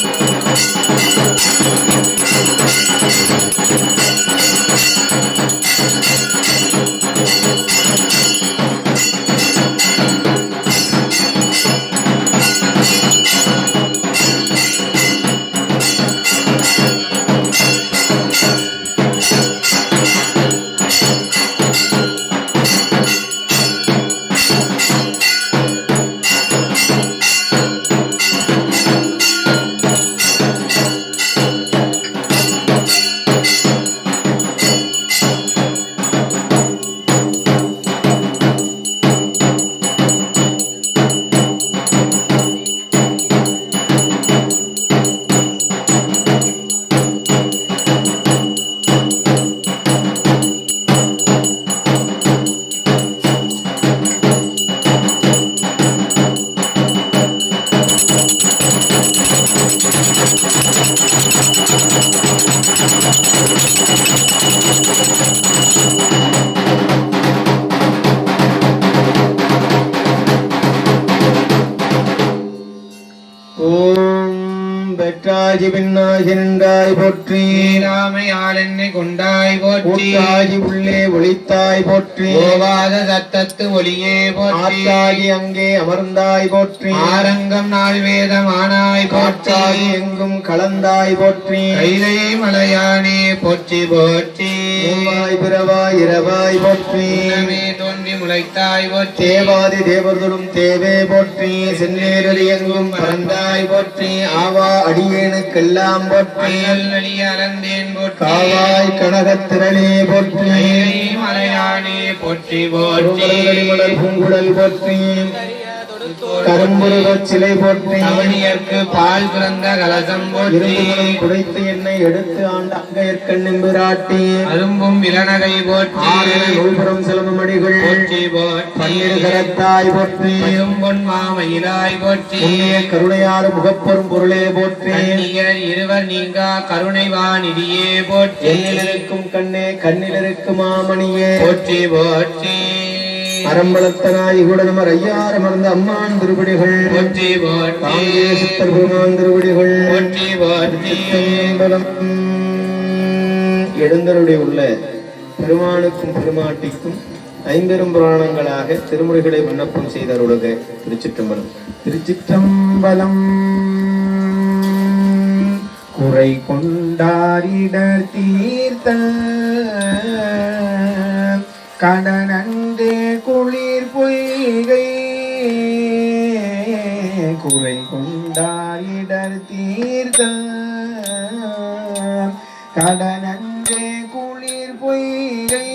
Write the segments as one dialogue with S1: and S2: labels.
S1: Thank you.
S2: கொண்டாய் போற்றி
S1: உள்ளே ஒளித்தாய் போற்றி
S2: ஓவாத சத்தத்து ஒளியே
S1: போற்றி அங்கே அமர்ந்தாய்
S2: போற்றி ஆரங்கம் நாள் வேதம் ஆனாய்
S1: போற்றாகி எங்கும் கலந்தாய் போற்றி
S2: கைலையை மலையானே போற்றி போற்றி
S1: மூவாய் பிறவாய் இரவாய் போற்றி
S2: தோன்றி முளைத்தாய் போற்றி
S1: தேவாதி தேவர்களும் தேவே போற்றி சென்னேரடி எங்கும் பறந்தாய் போற்றி ஆவா அடியேனுக்கெல்லாம் போற்றி அலந்தேன் காவாய் கனகத்திரளே போற்றி
S2: மலையானே போற்றி போற்றி
S1: பூங்குடல் போற்றி கரும்புருவச் சிலை போற்றி அவனியர்க்கு
S2: பால் பிறந்த கலசம்
S1: போற்றி குடைத்து என்னை எடுத்து ஆண்ட அங்கையற்கண் எம்பிராட்டி
S2: அரும்பும் இளநகை போற்றி
S1: நூல்புறம் சிலம்படிகள் போற்றி பன்னிரு கரத்தாய் போற்றி
S2: பெரும்பொன் மாமயிலாய் போற்றி
S1: கருணையாறு முகப்பெரும் பொருளே போற்றி
S2: இருவர் நீங்கா கருணைவானிதியே போற்றி
S1: எண்ணிலிருக்கும் கண்ணே கண்ணிலிருக்கும் மாமணியே
S2: போற்றி போற்றி
S1: அரம்பளத்தனாய் கூட நமர் ஐயாறு மறந்த அம்மான் திருவடிகள் சித்தர் பெருமான் திருவடிகள் எழுந்தருடைய உள்ள பெருமானுக்கும் பெருமாட்டிக்கும் ஐம்பெரும் புராணங்களாக திருமுறைகளை விண்ணப்பம் செய்தருளுக திருச்சிற்றம்பலம் திருச்சிற்றம்பலம் குறை கொண்டாரிடர் தீர்த்த கடனன்றே குளிர் பொய்கை குறை கொண்டாரிடர் தீர்த்த கடனன்றே குளிர் பொய்கை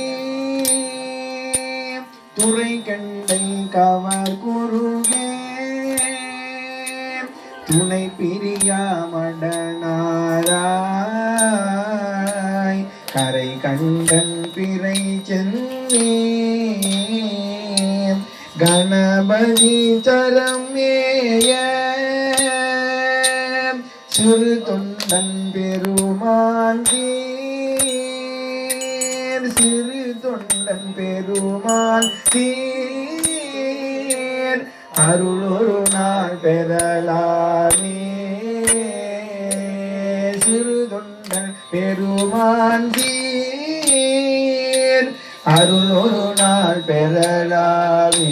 S1: துறை கண்டை கவர் குருகே துணை பிரியாமடனாராய் கரை கண்டன் பிறை சென்று கணபதி சரம் சிறு தொண்டன் பெருமாந்தீ சிறு தொண்டன் பெருமான் தீர் அருள் ஒரு நாள் பெறலானே சிறு தொண்டன் பெருமான் தீர் அருள் நாள் பெறலாமே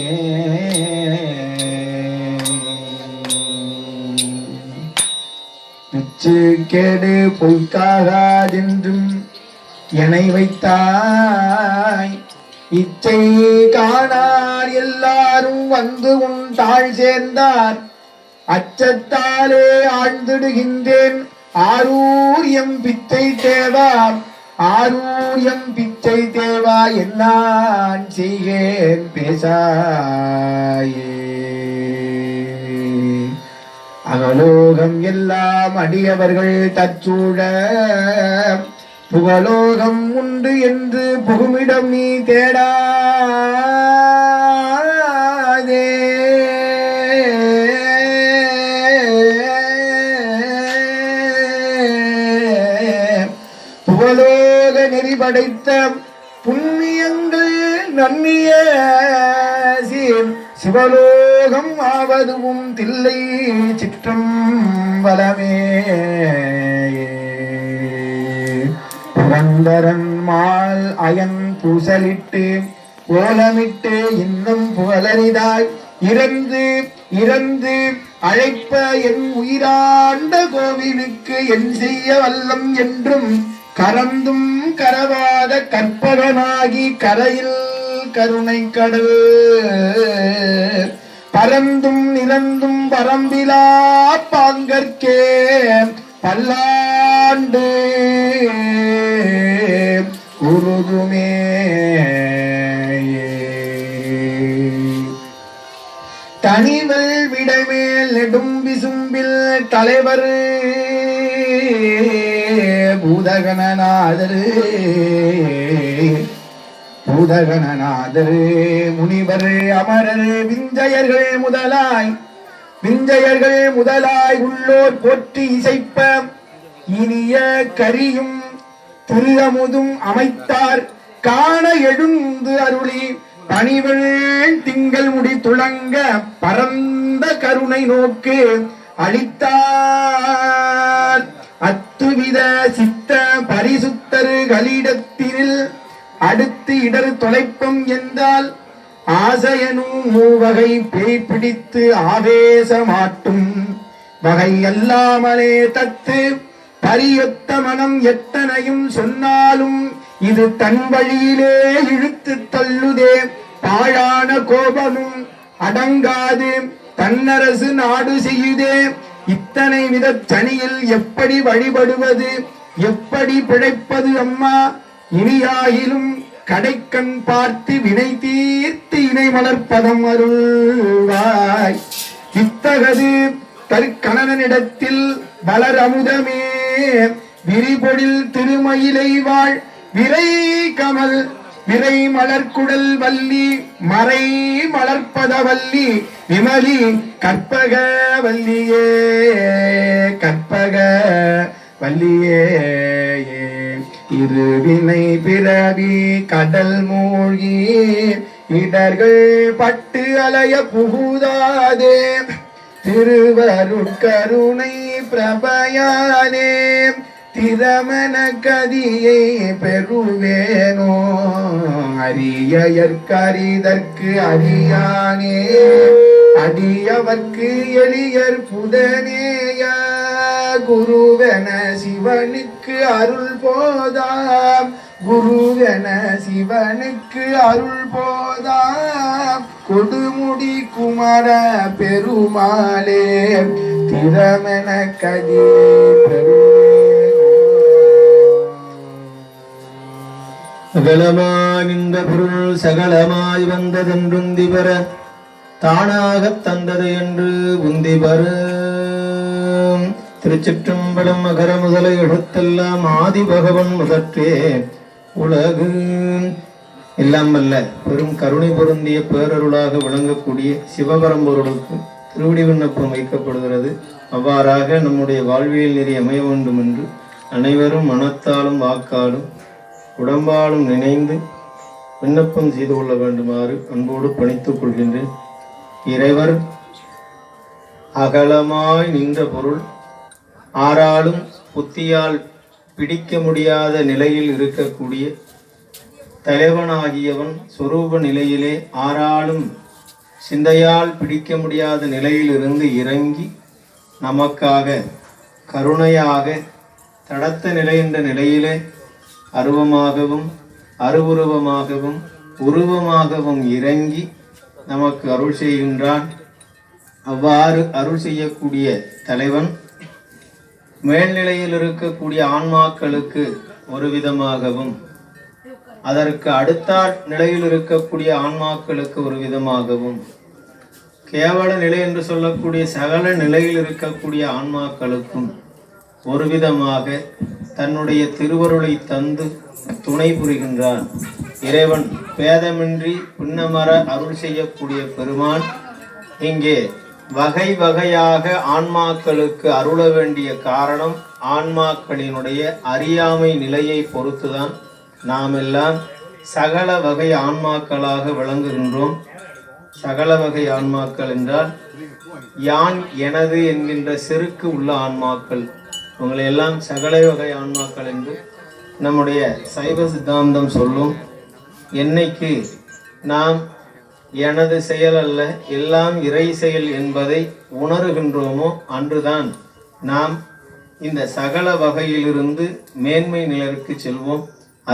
S1: பிச்சு கேடு பொய்க்காகாதென்றும் எனை வைத்தாய் இச்சை காணார் எல்லாரும் வந்து உன் தாழ் சேர்ந்தார் அச்சத்தாலே ஆழ்ந்திடுகின்றேன் ஆரூர் எம் பித்தை தேவார் ஆரூயம் பிச்சை தேவா என்ன செய்கேன் பேசாயே அகலோகம் எல்லாம் அடியவர்கள் தச்சூட புகலோகம் உண்டு என்று புகுமிடம் நீ தேடா படைத்த புண்ணியங்கள் நன்னிய சீர் சிவலோகம் ஆவதுவும் தில்லை சிற்றம் வளமே புரந்தரன் அயன் பூசலிட்டு ஓலமிட்டு இன்னும் புகழறிதாய் இறந்து இறந்து அழைப்ப என் உயிராண்ட கோவிலுக்கு என் செய்ய வல்லம் என்றும் கரந்தும் கரவாத கற்பகனாகி கரையில் கருணை கடல் பரந்தும் நிலந்தும் பரம்பிலா பாங்கற்கே பல்லாண்டு உருகுமே தனிவல் விடமேல் நெடும்பி சும்பில் தலைவரு பூதகணநாதரு பூதகணநாதரு முனிவர் அமரர் விஞ்சயர்கள் முதலாய் விஞ்சயர்கள் முதலாய் உள்ளோர் போற்றி இசைப்ப இனிய கரியும் திருகமுதும் அமைத்தார் காண எழுந்து அருளி பணிவள் திங்கள் முடி துளங்க பரந்த கருணை நோக்கு அளித்தார் அத்துவித சித்த பரிசுத்தரு கலிடத்தினில் அடுத்து இடர் தொலைப்பம் என்றால் ஆசையனு மூவகை பேய் பிடித்து ஆவேசமாட்டும் வகை அல்லாமலே தத்து பரியொத்த மனம் எத்தனையும் சொன்னாலும் இது தன் வழியிலே இழுத்து தள்ளுதே பாழான கோபமும் அடங்காது தன்னரசு நாடு செய்யுதே இத்தனை வித சனியில் எப்படி வழிபடுவது எப்படி பிழைப்பது அம்மா இனியாயிலும் கடைக்கண் பார்த்து வினை தீர்த்து இணை மலர்ப்பதம் அருள்வாய் இத்தகது தற்கணனிடத்தில் வளர் அமுதமே விரிபொழில் திருமயிலை வாழ் விரை கமல் நிறை மலர்குடல் வள்ளி மறை மலர்பத வள்ளி விமலி கற்பக வள்ளியே கற்பக வள்ளியே இருவினை பிறவி கடல் மூழ்கி இடர்கள் பட்டு அலைய புகுதாதே திருவருட்கருணை பிரபயானே திறமன கதியை பெறுவேனோ அரியற்கரிதற்கு அரியானே அடியவர்க்கு எளியர் புதனேயா குருவென சிவனுக்கு அருள் போதாம் குருவென சிவனுக்கு அருள் போதாம் கொடுமுடி குமர பெருமாளே திறமென கதியை பெருமாளே அகலமானின்ற பொருள் சகலமாய் வந்ததென்றுந்தி பெற தானாகத் தந்தது என்று உந்தி பெற திருச்சிற்றம்பலம் அகர முதலை எழுத்தெல்லாம் ஆதி பகவன் முதற்றே உலகு எல்லாம் அல்ல பெரும் கருணை பொருந்திய பேரருளாக விளங்கக்கூடிய சிவபரம்பொருளுக்கு திருவடி விண்ணப்பம் வைக்கப்படுகிறது அவ்வாறாக நம்முடைய வாழ்வியல் நெறி அமைய வேண்டும் என்று அனைவரும் மனத்தாலும் வாக்காலும் உடம்பாலும் நினைந்து விண்ணப்பம் செய்து கொள்ள வேண்டுமாறு அன்போடு பணித்துக் கொள்கின்றேன் இறைவர் அகலமாய் நின்ற பொருள் ஆறாலும் புத்தியால் பிடிக்க முடியாத நிலையில் இருக்கக்கூடிய தலைவனாகியவன் சொரூப நிலையிலே ஆறாலும் சிந்தையால் பிடிக்க முடியாத நிலையிலிருந்து இறங்கி நமக்காக கருணையாக தடத்த நிலை என்ற நிலையிலே அருவமாகவும் அருவுருவமாகவும் உருவமாகவும் இறங்கி நமக்கு அருள் செய்கின்றான் அவ்வாறு அருள் செய்யக்கூடிய தலைவன் மேல்நிலையில் இருக்கக்கூடிய ஆன்மாக்களுக்கு ஒரு விதமாகவும் அதற்கு அடுத்த நிலையில் இருக்கக்கூடிய ஆன்மாக்களுக்கு ஒரு விதமாகவும் கேவல நிலை என்று சொல்லக்கூடிய சகல நிலையில் இருக்கக்கூடிய ஆன்மாக்களுக்கும் ஒருவிதமாக தன்னுடைய திருவருளை தந்து துணை புரிகின்றான் இறைவன் பேதமின்றி புன்னமர அருள் செய்யக்கூடிய பெருமான் இங்கே வகை வகையாக ஆன்மாக்களுக்கு அருள வேண்டிய காரணம் ஆன்மாக்களினுடைய அறியாமை நிலையை பொறுத்துதான் நாம் எல்லாம் சகல வகை ஆன்மாக்களாக விளங்குகின்றோம் சகல வகை ஆன்மாக்கள் என்றால் யான் எனது என்கின்ற செருக்கு உள்ள ஆன்மாக்கள் உங்களை எல்லாம் சகலை வகை ஆன்மாக்கள் என்று நம்முடைய சைவ சித்தாந்தம் சொல்லும் என்னைக்கு நாம் எனது செயல் அல்ல எல்லாம் இறை செயல் என்பதை உணர்கின்றோமோ அன்றுதான் நாம் இந்த சகல வகையிலிருந்து மேன்மை நிலருக்கு செல்வோம்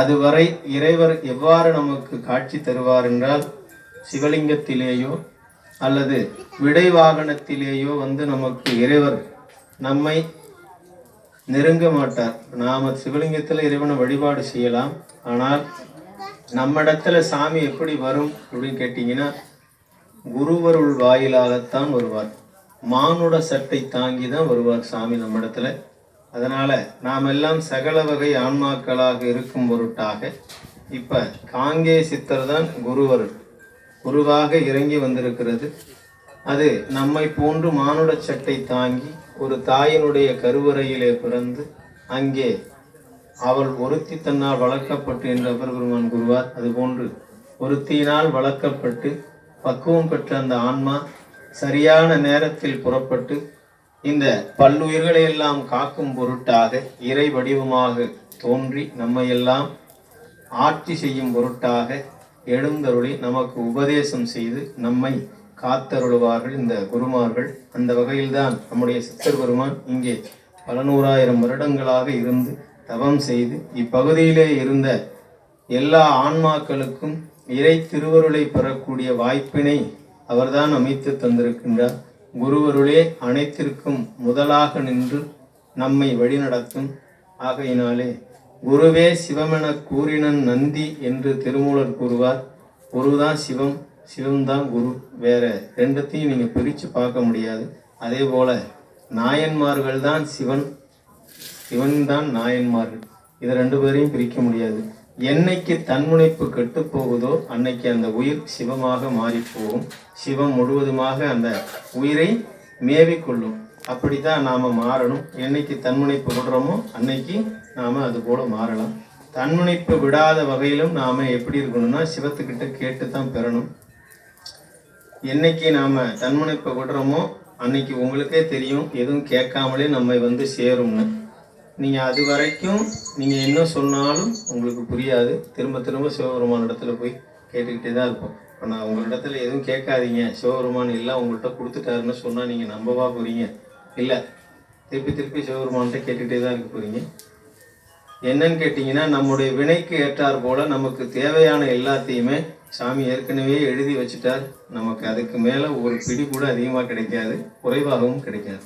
S1: அதுவரை இறைவர் எவ்வாறு நமக்கு காட்சி தருவார் என்றால் சிவலிங்கத்திலேயோ அல்லது விடை வாகனத்திலேயோ வந்து நமக்கு இறைவர் நம்மை நெருங்க மாட்டார் நாம் சிவலிங்கத்தில் இறைவனை வழிபாடு செய்யலாம் ஆனால் நம்ம இடத்துல சாமி எப்படி வரும் அப்படின்னு கேட்டிங்கன்னா குருவருள் வாயிலாகத்தான் வருவார் மானுட சட்டை தாங்கி தான் வருவார் சாமி நம்ம இடத்துல அதனால் நாம் எல்லாம் சகல வகை ஆன்மாக்களாக இருக்கும் பொருட்டாக இப்போ காங்கே சித்தர் தான் குருவருள் குருவாக இறங்கி வந்திருக்கிறது அது நம்மை போன்று மானுட சட்டை தாங்கி ஒரு தாயினுடைய கருவறையிலே பிறந்து அங்கே அவள் ஒருத்தி தன்னால் வளர்க்கப்பட்டு என்று அபர்பெருமான் கூறுவார் அதுபோன்று ஒருத்தியினால் வளர்க்கப்பட்டு பக்குவம் பெற்ற அந்த ஆன்மா சரியான நேரத்தில் புறப்பட்டு இந்த பல்லுயிர்களை எல்லாம் காக்கும் பொருட்டாக இறை வடிவமாக தோன்றி நம்மையெல்லாம் ஆட்சி செய்யும் பொருட்டாக எழுந்தருளி நமக்கு உபதேசம் செய்து நம்மை காத்தருளுவார்கள் இந்த குருமார்கள் அந்த வகையில்தான் நம்முடைய சித்தர் பெருமான் இங்கே பல நூறாயிரம் வருடங்களாக இருந்து தவம் செய்து இப்பகுதியிலே இருந்த எல்லா ஆன்மாக்களுக்கும் இறை திருவருளை பெறக்கூடிய வாய்ப்பினை அவர்தான் அமைத்து தந்திருக்கின்றார் குருவருளே அனைத்திற்கும் முதலாக நின்று நம்மை வழிநடத்தும் ஆகையினாலே குருவே சிவமென கூறினன் நந்தி என்று திருமூலர் கூறுவார் குருதான் சிவம் சிவன் தான் குரு வேற ரெண்டுத்தையும் நீங்கள் பிரித்து பார்க்க முடியாது அதே போல் நாயன்மார்கள் தான் சிவன் சிவன் தான் நாயன்மார்கள் இதை ரெண்டு பேரையும் பிரிக்க முடியாது என்னைக்கு தன்முனைப்பு கெட்டு போகுதோ அன்னைக்கு அந்த உயிர் சிவமாக மாறி போகும் சிவம் முழுவதுமாக அந்த உயிரை மேவி கொள்ளும் அப்படி தான் நாம் மாறணும் என்னைக்கு தன்முனைப்பு விடுறோமோ அன்னைக்கு நாம் அது போல் மாறலாம் தன்முனைப்பு விடாத வகையிலும் நாம் எப்படி இருக்கணும்னா சிவத்துக்கிட்ட கேட்டு தான் பெறணும் என்னைக்கு நாம் தன்முனைப்பை விடுறோமோ அன்னைக்கு உங்களுக்கே தெரியும் எதுவும் கேட்காமலே நம்ம வந்து சேரும்னு நீங்கள் அது வரைக்கும் நீங்கள் என்ன சொன்னாலும் உங்களுக்கு புரியாது திரும்ப திரும்ப சிவபெருமான இடத்துல போய் கேட்டுக்கிட்டே தான் இருப்போம் இப்போ நான் உங்களிடத்துல எதுவும் கேட்காதீங்க சிவபெருமான் இல்லை உங்கள்கிட்ட கொடுத்துட்டாருன்னு சொன்னால் நீங்கள் நம்பவா போகிறீங்க இல்லை திருப்பி திருப்பி சிவபெருமான்கிட்ட கேட்டுக்கிட்டே தான் இருக்க போகிறீங்க என்னன்னு கேட்டிங்கன்னா நம்முடைய வினைக்கு ஏற்றாற் நமக்கு தேவையான எல்லாத்தையுமே சாமி ஏற்கனவே எழுதி வச்சுட்டார் நமக்கு அதுக்கு மேலே ஒரு பிடி கூட அதிகமாக கிடைக்காது குறைவாகவும் கிடைக்காது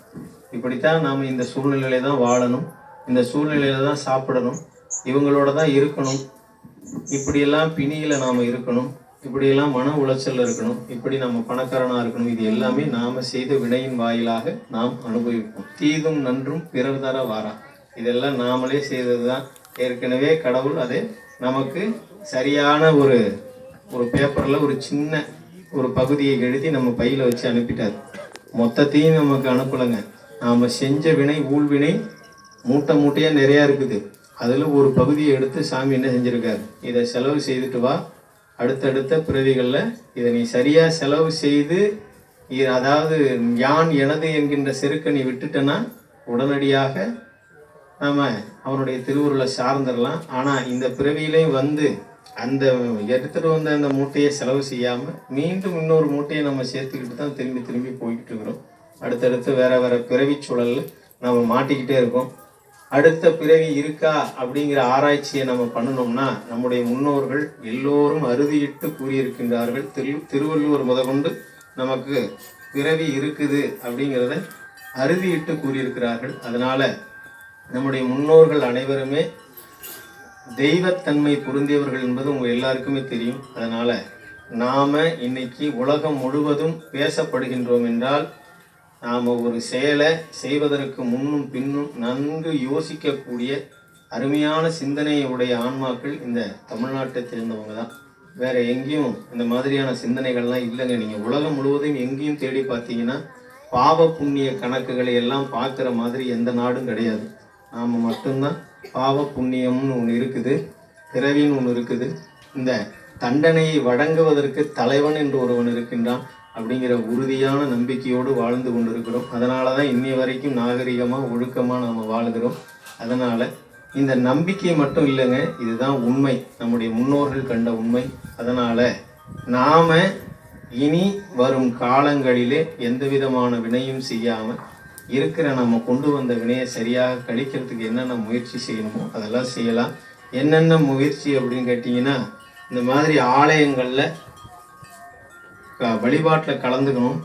S1: இப்படித்தான் நாம் இந்த சூழ்நிலையில தான் வாழணும் இந்த சூழ்நிலையில தான் சாப்பிடணும் இவங்களோட தான் இருக்கணும் இப்படியெல்லாம் பிணியில் நாம் இருக்கணும் இப்படியெல்லாம் மன உளைச்சல் இருக்கணும் இப்படி நம்ம பணக்காரனாக இருக்கணும் இது எல்லாமே நாம் செய்த வினையின் வாயிலாக நாம் அனுபவிப்போம் தீதும் நன்றும் பிறர் தர வாரா இதெல்லாம் நாமளே செய்தது தான் ஏற்கனவே கடவுள் அதை நமக்கு சரியான ஒரு ஒரு பேப்பரில் ஒரு சின்ன ஒரு பகுதியை எழுதி நம்ம பையில் வச்சு அனுப்பிட்டார் மொத்தத்தையும் நமக்கு அனுப்பலைங்க நாம் செஞ்ச வினை ஊழ்வினை மூட்டை மூட்டையாக நிறையா இருக்குது அதில் ஒரு பகுதியை எடுத்து சாமி என்ன செஞ்சுருக்காரு இதை செலவு செய்துட்டு வா அடுத்தடுத்த பிறவிகளில் இதை நீ சரியாக செலவு செய்து அதாவது யான் எனது என்கின்ற செருக்கை நீ விட்டுட்டேன்னா உடனடியாக நாம் அவனுடைய திருவுருளை சார்ந்துடலாம் ஆனால் இந்த பிறவியிலையும் வந்து அந்த எடுத்துகிட்டு வந்த அந்த மூட்டையை செலவு செய்யாமல் மீண்டும் இன்னொரு மூட்டையை நம்ம சேர்த்துக்கிட்டு தான் திரும்பி திரும்பி போய்கிட்டு இருக்கிறோம் அடுத்தடுத்து வேறு வேறு பிறவி சூழலில் நம்ம மாட்டிக்கிட்டே இருக்கோம் அடுத்த பிறவி இருக்கா அப்படிங்கிற ஆராய்ச்சியை நம்ம பண்ணணும்னா நம்முடைய முன்னோர்கள் எல்லோரும் அறுதியிட்டு கூறியிருக்கின்றார்கள் திரு திருவள்ளுவர் முதற்கொண்டு நமக்கு பிறவி இருக்குது அப்படிங்கிறத அறுதியிட்டு கூறியிருக்கிறார்கள் அதனால் நம்முடைய முன்னோர்கள் அனைவருமே தெய்வத்தன்மை பொருந்தியவர்கள் என்பது உங்கள் எல்லாருக்குமே தெரியும் அதனால் நாம் இன்னைக்கு உலகம் முழுவதும் பேசப்படுகின்றோம் என்றால் நாம் ஒரு செயலை செய்வதற்கு முன்னும் பின்னும் நன்கு யோசிக்கக்கூடிய அருமையான சிந்தனையுடைய ஆன்மாக்கள் இந்த தமிழ்நாட்டை தெரிந்தவங்க தான் வேறு எங்கேயும் இந்த மாதிரியான சிந்தனைகள்லாம் இல்லைங்க நீங்கள் உலகம் முழுவதும் எங்கேயும் தேடி பார்த்தீங்கன்னா பாவ புண்ணிய கணக்குகளை எல்லாம் பார்க்குற மாதிரி எந்த நாடும் கிடையாது நாம் மட்டும்தான் பாவ புண்ணியம்னு ஒன்று இருக்குது பிறவின்னு ஒன்று இருக்குது இந்த தண்டனையை வழங்குவதற்கு தலைவன் என்று ஒருவன் இருக்கின்றான் அப்படிங்கிற உறுதியான நம்பிக்கையோடு வாழ்ந்து கொண்டிருக்கிறோம் அதனால தான் இன்னி வரைக்கும் நாகரிகமாக ஒழுக்கமாக நாம் வாழ்கிறோம் அதனால் இந்த நம்பிக்கை மட்டும் இல்லைங்க இதுதான் உண்மை நம்முடைய முன்னோர்கள் கண்ட உண்மை அதனால் நாம் இனி வரும் காலங்களிலே எந்த விதமான வினையும் செய்யாமல் இருக்கிற நம்ம கொண்டு வந்த வினையை சரியாக கழிக்கிறதுக்கு என்னென்ன முயற்சி செய்யணுமோ அதெல்லாம் செய்யலாம் என்னென்ன முயற்சி அப்படின்னு கேட்டிங்கன்னா இந்த மாதிரி ஆலயங்களில் வழிபாட்டில் கலந்துக்கணும்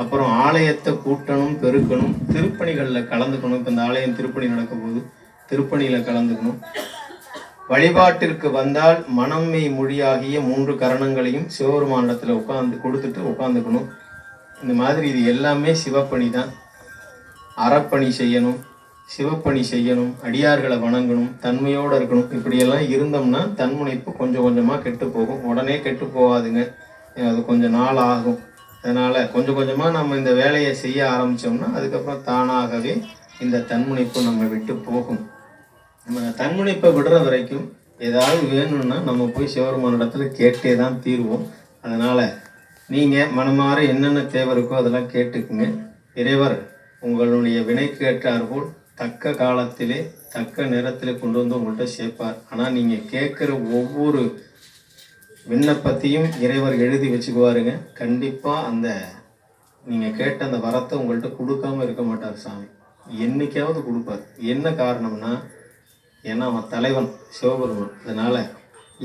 S1: அப்புறம் ஆலயத்தை கூட்டணும் பெருக்கணும் திருப்பணிகளில் கலந்துக்கணும் இப்போ இந்த ஆலயம் திருப்பணி நடக்க போது திருப்பணியில் கலந்துக்கணும் வழிபாட்டிற்கு வந்தால் மனம்மை மொழியாகிய மூன்று கரணங்களையும் சிவபெருமானத்தில் உட்காந்து கொடுத்துட்டு உட்காந்துக்கணும் இந்த மாதிரி இது எல்லாமே சிவப்பணி தான் அறப்பணி செய்யணும் சிவப்பணி செய்யணும் அடியார்களை வணங்கணும் தன்மையோடு இருக்கணும் இப்படியெல்லாம் இருந்தோம்னா தன்முனைப்பு கொஞ்சம் கொஞ்சமாக கெட்டு போகும் உடனே கெட்டு போகாதுங்க அது கொஞ்சம் நாள் ஆகும் அதனால் கொஞ்சம் கொஞ்சமாக நம்ம இந்த வேலையை செய்ய ஆரம்பித்தோம்னா அதுக்கப்புறம் தானாகவே இந்த தன்முனைப்பு நம்ம விட்டு போகும் நம்ம தன்முனைப்பை விடுற வரைக்கும் ஏதாவது வேணும்னா நம்ம போய் சிவருமான இடத்துல கேட்டே தான் தீர்வோம் அதனால் நீங்கள் மனமாற என்னென்ன தேவை இருக்கோ அதெல்லாம் கேட்டுக்குங்க இறைவர் உங்களுடைய வினைக்கு போல் தக்க காலத்திலே தக்க நேரத்தில் கொண்டு வந்து உங்கள்கிட்ட சேர்ப்பார் ஆனால் நீங்கள் கேட்குற ஒவ்வொரு விண்ணப்பத்தையும் இறைவர் எழுதி வச்சுக்குவாருங்க கண்டிப்பாக அந்த நீங்கள் கேட்ட அந்த வரத்தை உங்கள்கிட்ட கொடுக்காம இருக்க மாட்டார் சாமி என்றைக்காவது கொடுப்பார் என்ன காரணம்னா ஏன்னா அவன் தலைவன் சிவபெருமான் அதனால்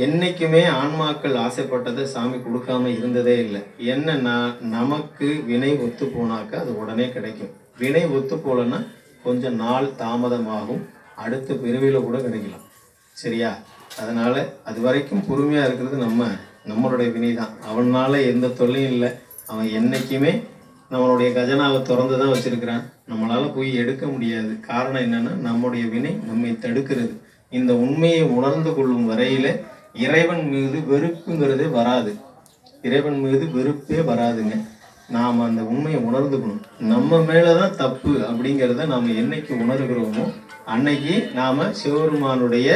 S1: என்றைக்குமே ஆன்மாக்கள் ஆசைப்பட்டதை சாமி கொடுக்காம இருந்ததே இல்லை என்னன்னா நமக்கு வினை ஒத்து போனாக்க அது உடனே கிடைக்கும் வினை ஒத்து போலன்னா கொஞ்சம் நாள் தாமதமாகும் அடுத்த பிரிவில் கூட கிடைக்கலாம் சரியா அதனால் அது வரைக்கும் பொறுமையாக இருக்கிறது நம்ம நம்மளுடைய வினை தான் அவனால் எந்த தொல்லையும் இல்லை அவன் என்றைக்குமே நம்மளுடைய கஜனாவை திறந்து தான் வச்சுருக்கிறான் நம்மளால் போய் எடுக்க முடியாது காரணம் என்னென்னா நம்முடைய வினை நம்மை தடுக்கிறது இந்த உண்மையை உணர்ந்து கொள்ளும் வரையில் இறைவன் மீது வெறுப்புங்கிறதே வராது இறைவன் மீது வெறுப்பே வராதுங்க நாம் அந்த உண்மையை உணர்ந்துக்கணும் நம்ம மேலே தான் தப்பு அப்படிங்கிறத நாம் என்னைக்கு உணர்கிறோமோ அன்னைக்கு நாம் சிவபெருமானுடைய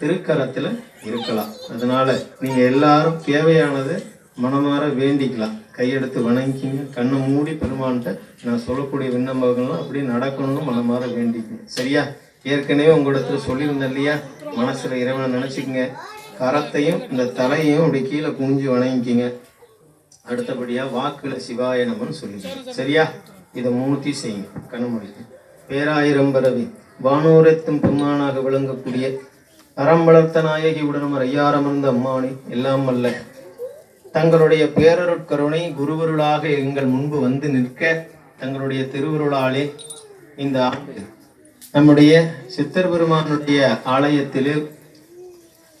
S1: திருக்கரத்தில் இருக்கலாம் அதனால் நீங்கள் எல்லாரும் தேவையானது மனமாற வேண்டிக்கலாம் கையெடுத்து வணங்கிக்கிங்க கண்ணை மூடி பெருமான்கிட்ட நான் சொல்லக்கூடிய விண்ணப்பங்கள்லாம் அப்படியே நடக்கணும்னு மனமாற வேண்டிக்கணும் சரியா ஏற்கனவே உங்களிடத்துல சொல்லியிருந்தேன் இல்லையா மனசில் இறைவனை நினச்சிக்கங்க கரத்தையும் இந்த தலையையும் அப்படி கீழே குனிஞ்சு வணங்கிக்கிங்க அடுத்தபடியாக வாக்குல சிவாய சொல்லி சரியா இதை மூர்த்தி செய்யும் கனமொழி பேராயிரம் பரவி வானூரத்தும் பெருமானாக விளங்கக்கூடிய அறம் வளர்த்த நாயகி உடனும் ஐயாரமர்ந்த அம்மானி எல்லாம் அல்ல தங்களுடைய பேரருட்கருணை குருவருளாக எங்கள் முன்பு வந்து நிற்க தங்களுடைய திருவருளாலே இந்த ஆண்டு நம்முடைய சித்தர் பெருமானுடைய ஆலயத்திலே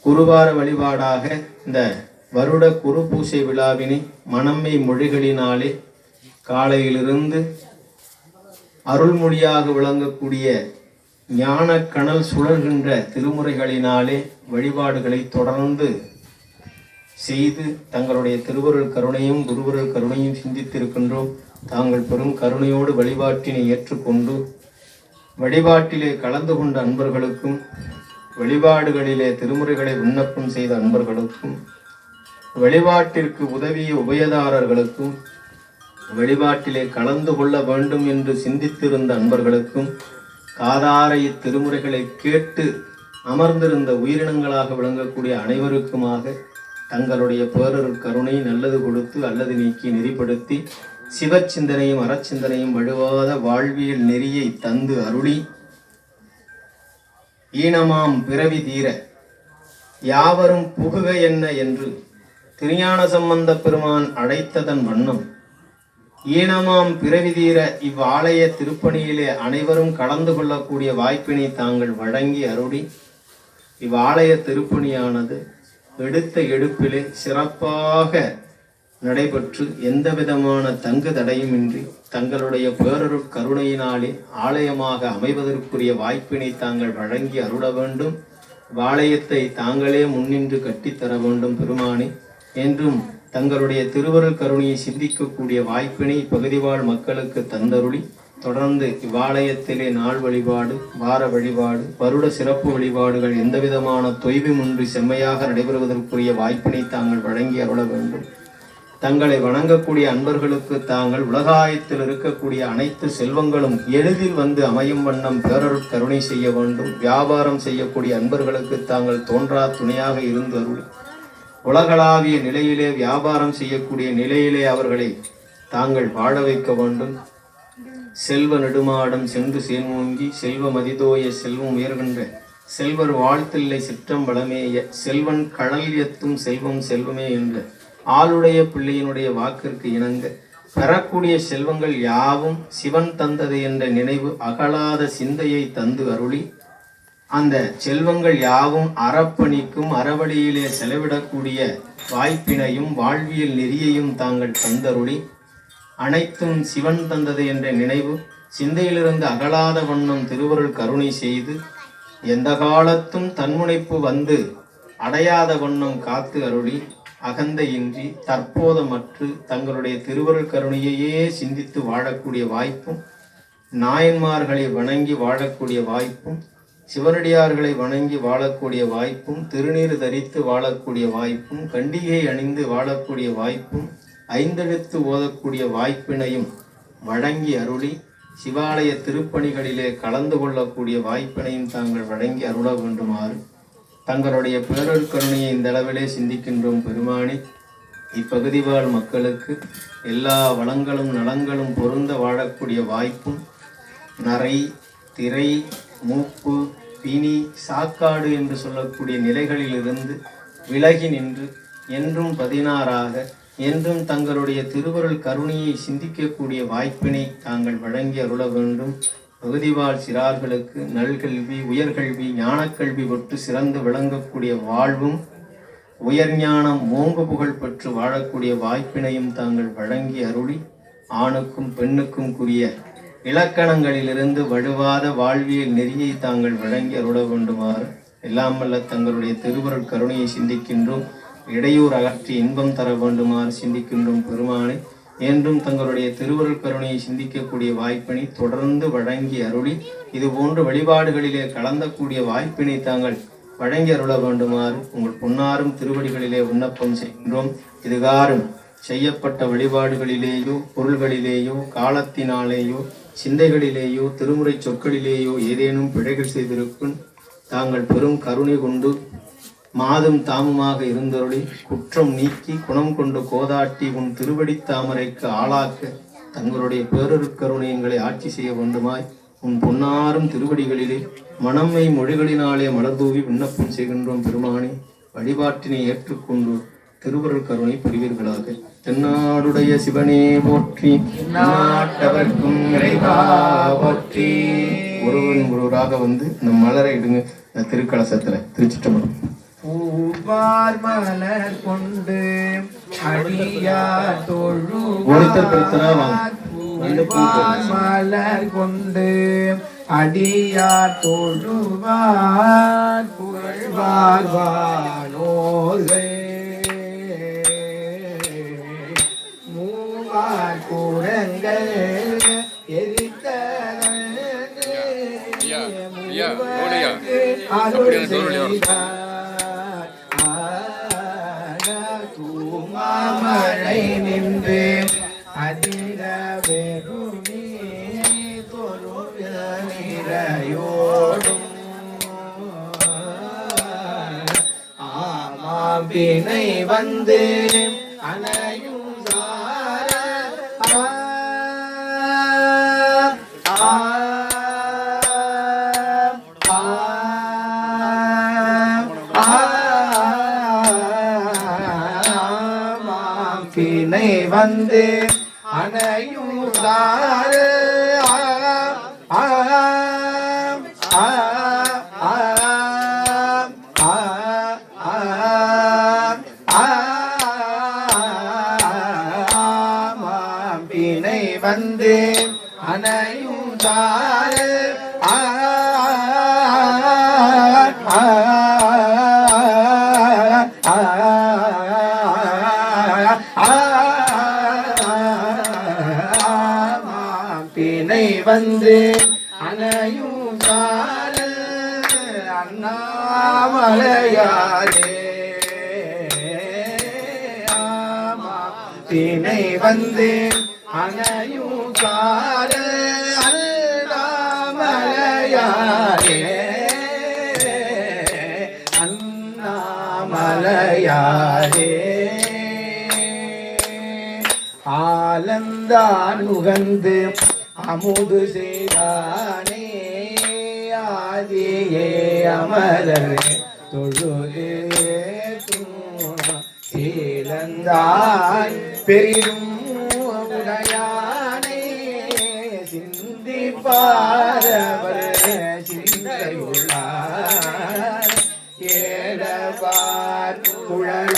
S1: குருவார வழிபாடாக இந்த வருட குரு பூசை விழாவினை மனம்மை மொழிகளினாலே காலையிலிருந்து அருள்மொழியாக விளங்கக்கூடிய ஞான கணல் சுழல்கின்ற திருமுறைகளினாலே வழிபாடுகளை தொடர்ந்து செய்து தங்களுடைய திருவருள் கருணையும் குருவருள் கருணையும் சிந்தித்திருக்கின்றோம் தாங்கள் பெரும் கருணையோடு வழிபாட்டினை ஏற்றுக்கொண்டு வழிபாட்டிலே கலந்து கொண்ட அன்பர்களுக்கும் வழிபாடுகளிலே திருமுறைகளை விண்ணப்பம் செய்த அன்பர்களுக்கும் வெளிநாட்டிற்கு உதவிய உபயதாரர்களுக்கும் வெளிநாட்டிலே கலந்து கொள்ள வேண்டும் என்று சிந்தித்திருந்த அன்பர்களுக்கும் காதார இத்திருமுறைகளை கேட்டு அமர்ந்திருந்த உயிரினங்களாக விளங்கக்கூடிய அனைவருக்குமாக தங்களுடைய பேரர் கருணை நல்லது கொடுத்து அல்லது நீக்கி நெறிப்படுத்தி சிவச்சிந்தனையும் அறச்சிந்தனையும் வழுவாத வாழ்வியல் நெறியை தந்து அருளி ஈனமாம் பிறவி தீர யாவரும் புகுக என்ன என்று திருஞான சம்பந்த பெருமான் அழைத்ததன் வண்ணம் ஈனமாம் பிறவிதீர தீர இவ்வாலய திருப்பணியிலே அனைவரும் கலந்து கொள்ளக்கூடிய வாய்ப்பினை தாங்கள் வழங்கி அருடி இவ்வாலய திருப்பணியானது எடுத்த எடுப்பிலே சிறப்பாக நடைபெற்று எந்த விதமான தங்கு தடையுமின்றி தங்களுடைய பேரொரு கருணையினாலே ஆலயமாக அமைவதற்குரிய வாய்ப்பினை தாங்கள் வழங்கி அருள வேண்டும் வாளையத்தை தாங்களே முன்னின்று கட்டித்தர வேண்டும் பெருமானே என்றும் தங்களுடைய திருவருள் கருணையை சிந்திக்கக்கூடிய வாய்ப்பினை பகுதிவாழ் மக்களுக்கு தந்தருளி தொடர்ந்து இவ்வாலயத்திலே நாள் வழிபாடு வார வழிபாடு வருட சிறப்பு வழிபாடுகள் எந்தவிதமான தொய்வுமின்றி செம்மையாக நடைபெறுவதற்குரிய வாய்ப்பினை தாங்கள் வழங்கி அருள வேண்டும் தங்களை வணங்கக்கூடிய அன்பர்களுக்கு தாங்கள் உலகாயத்தில் இருக்கக்கூடிய அனைத்து செல்வங்களும் எளிதில் வந்து அமையும் வண்ணம் பேரருள் கருணை செய்ய வேண்டும் வியாபாரம் செய்யக்கூடிய அன்பர்களுக்கு தாங்கள் தோன்றா துணையாக இருந்தருள் உலகளாவிய நிலையிலே வியாபாரம் செய்யக்கூடிய நிலையிலே அவர்களை தாங்கள் வாழ வைக்க வேண்டும் செல்வ நெடுமாடம் சென்று சேன்மூங்கி செல்வ மதிதோய செல்வம் உயர்கின்ற செல்வர் வாழ்த்தில்லை சிற்றம் வளமேய செல்வன் கடல் எத்தும் செல்வம் செல்வமே என்ற ஆளுடைய பிள்ளையினுடைய வாக்கிற்கு இணங்க பெறக்கூடிய செல்வங்கள் யாவும் சிவன் தந்தது என்ற நினைவு அகலாத சிந்தையை தந்து அருளி அந்த செல்வங்கள் யாவும் அறப்பணிக்கும் அறவழியிலே செலவிடக்கூடிய வாய்ப்பினையும் வாழ்வியல் நெறியையும் தாங்கள் தந்தருளி அனைத்தும் சிவன் தந்தது என்ற நினைவு சிந்தையிலிருந்து அகலாத வண்ணம் திருவருள் கருணை செய்து எந்த காலத்தும் தன்முனைப்பு வந்து அடையாத வண்ணம் காத்து அருளி அகந்தையின்றி தற்போதமற்று தங்களுடைய திருவருள் கருணையையே சிந்தித்து வாழக்கூடிய வாய்ப்பும் நாயன்மார்களை வணங்கி வாழக்கூடிய வாய்ப்பும் சிவனடியார்களை வணங்கி வாழக்கூடிய வாய்ப்பும் திருநீர் தரித்து வாழக்கூடிய வாய்ப்பும் கண்டிகை அணிந்து வாழக்கூடிய வாய்ப்பும் ஐந்தெழுத்து ஓதக்கூடிய வாய்ப்பினையும் வழங்கி அருளி சிவாலய திருப்பணிகளிலே கலந்து கொள்ளக்கூடிய வாய்ப்பினையும் தாங்கள் வழங்கி அருள வேண்டுமாறு தங்களுடைய பேரற்கருணையை இந்த அளவிலே சிந்திக்கின்றோம் பெருமானி இப்பகுதி வாழ் மக்களுக்கு எல்லா வளங்களும் நலங்களும் பொருந்த வாழக்கூடிய வாய்ப்பும் நரை திரை மூப்பு பிணி சாக்காடு என்று சொல்லக்கூடிய நிலைகளிலிருந்து விலகி நின்று என்றும் பதினாறாக என்றும் தங்களுடைய திருவருள் கருணையை சிந்திக்கக்கூடிய வாய்ப்பினை தாங்கள் வழங்கி அருள வேண்டும் பகுதிவாழ் சிறார்களுக்கு நல்கல்வி உயர்கல்வி ஞானக்கல்வி பெற்று சிறந்து விளங்கக்கூடிய வாழ்வும் உயர்ஞானம் மோங்கு புகழ் பெற்று வாழக்கூடிய வாய்ப்பினையும் தாங்கள் வழங்கி அருளி ஆணுக்கும் பெண்ணுக்கும் கூறிய இலக்கணங்களிலிருந்து வடுவாத வாழ்வியல் நெறியை தாங்கள் வழங்கி அருள வேண்டுமாறு எல்லாமல்ல தங்களுடைய திருவருள் கருணையை சிந்திக்கின்றோம் இடையூர் அகற்றி இன்பம் தர வேண்டுமாறு சிந்திக்கின்றோம் பெருமானை என்றும் தங்களுடைய திருவருள் கருணையை சிந்திக்கக்கூடிய வாய்ப்பினை தொடர்ந்து வழங்கி அருளி இது போன்ற வழிபாடுகளிலே கலந்தக்கூடிய வாய்ப்பினை தாங்கள் வழங்கி அருள வேண்டுமாறு உங்கள் பொன்னாரும் திருவடிகளிலே விண்ணப்பம் செய்கின்றோம் இதுகாரும் செய்யப்பட்ட வழிபாடுகளிலேயோ பொருள்களிலேயோ காலத்தினாலேயோ சிந்தைகளிலேயோ திருமுறை சொற்களிலேயோ ஏதேனும் பிழைகள் செய்திருக்கும் தாங்கள் பெரும் கருணை கொண்டு மாதும் தாமுமாக இருந்தருளி குற்றம் நீக்கி குணம் கொண்டு கோதாட்டி உன் திருவடி தாமரைக்கு ஆளாக்க தங்களுடைய பேரருட்கருணையங்களை ஆட்சி செய்ய வேண்டுமாய் உன் பொன்னாரும் திருவடிகளிலே மனம்மை மொழிகளினாலே மலர்தூவி விண்ணப்பம் செய்கின்றோம் பெருமானே வழிபாட்டினை ஏற்றுக்கொண்டு திருவருள் கருணை புரிவீர்களாக தென்னாடுடைய சிவனே போற்றி
S2: நாட்டவர்க்கும் போற்றி
S1: ஒருவன் ஒருவராக வந்து இந்த மலரை இடுங்க திருக்கலசத்துல திருச்சிட்டம்பரம்
S2: மலர் கொண்டு
S1: ஒருத்தர்
S2: மலர் கொண்டு அடியா தோழுவார் புகழ்வார் அருள் செய்தார் தூமாமழை நின்று அதிர வெறுமே தொருளையோடும் ஆமா வினை வந்து அணைய gente. ஆலந்தான் உகந்து அமுது செய்தானே ஆதியே அமரர் தொழுகே பெரிதும் உடையானே சிந்திப்பாரவர் சிந்தையுள்ளார் ஏடபார் குழல்